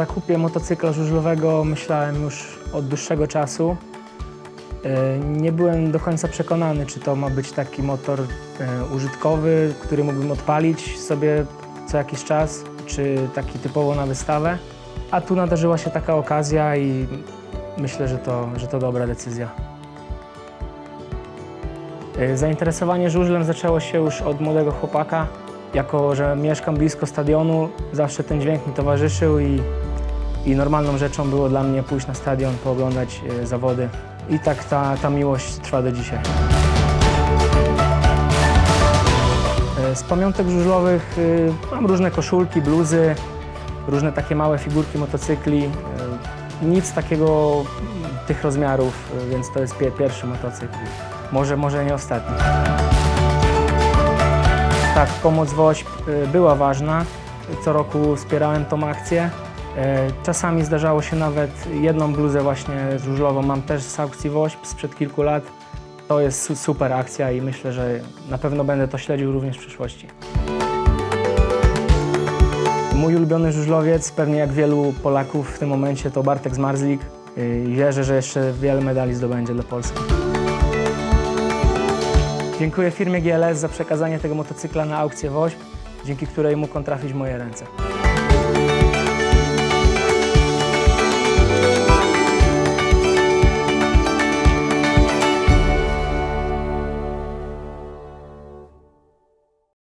zakupie motocykla żużlowego myślałem już od dłuższego czasu. E, Nie byłem do końca przekonany, czy to ma być taki motor e, użytkowy, który mógłbym odpalić sobie co jakiś czas, czy taki typowo na wystawę. A tu nadarzyła się taka okazja i myślę, że to, że to dobra decyzja. E, Zainteresowanie żużlem zaczęło się już od młodego chłopaka. Jako, że mieszkam blisko stadionu, zawsze ten dźwięk mi towarzyszył i, i normalną rzeczą było dla mnie pójść na stadion, pooglądać e, zawody. I tak ta, ta miłość trwa do dzisiaj. E, Z pamiątek żużlowych e, mam różne koszulki, bluzy, różne takie małe figurki motocykli. Nic takiego tych rozmiarów, więc to jest pie- pierwszy motocykl. Może, może nie ostatni. Tak, pomoc WOŚP była ważna. Co roku wspierałem tą akcję. E, Czasami zdarzało się nawet jedną bluzę właśnie żużlową. Mam też z aukcji WOŚP sprzed kilku lat. To jest su- super akcja i myślę, że na pewno będę to śledził również w przyszłości. Mój ulubiony żużlowiec, pewnie jak wielu Polaków w tym momencie, to Bartek Zmarzlik. Y, wierzę, że jeszcze wiele medali zdobędzie dla Polski. Dziękuję firmie GLS za przekazanie tego motocykla na aukcję WOŚP, dzięki której mógł on trafić w moje ręce.